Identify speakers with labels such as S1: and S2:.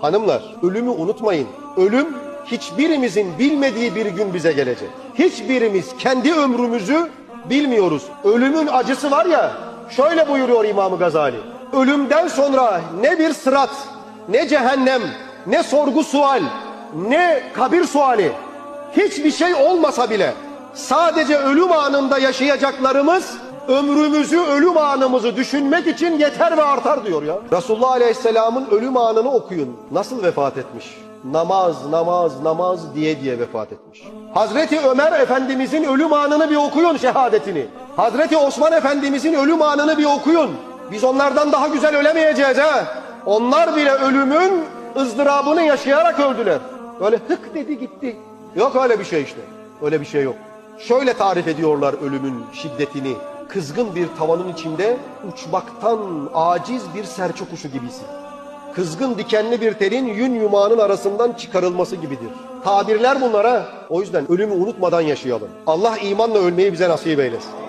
S1: Hanımlar, ölümü unutmayın. Ölüm hiçbirimizin bilmediği bir gün bize gelecek. Hiçbirimiz kendi ömrümüzü bilmiyoruz. Ölümün acısı var ya, şöyle buyuruyor İmam Gazali. Ölümden sonra ne bir sırat, ne cehennem, ne sorgu sual, ne kabir suali, hiçbir şey olmasa bile sadece ölüm anında yaşayacaklarımız ömrümüzü, ölüm anımızı düşünmek için yeter ve artar diyor ya. Resulullah Aleyhisselam'ın ölüm anını okuyun. Nasıl vefat etmiş? Namaz, namaz, namaz diye diye vefat etmiş. Hazreti Ömer Efendimizin ölüm anını bir okuyun şehadetini. Hazreti Osman Efendimizin ölüm anını bir okuyun. Biz onlardan daha güzel ölemeyeceğiz ha. Onlar bile ölümün ızdırabını yaşayarak öldüler. Öyle hık dedi gitti. Yok öyle bir şey işte. Öyle bir şey yok. Şöyle tarif ediyorlar ölümün şiddetini. Kızgın bir tavanın içinde uçmaktan aciz bir serçe kuşu gibisin. Kızgın dikenli bir telin yün yumağının arasından çıkarılması gibidir. Tabirler bunlara. O yüzden ölümü unutmadan yaşayalım. Allah imanla ölmeyi bize nasip eylesin.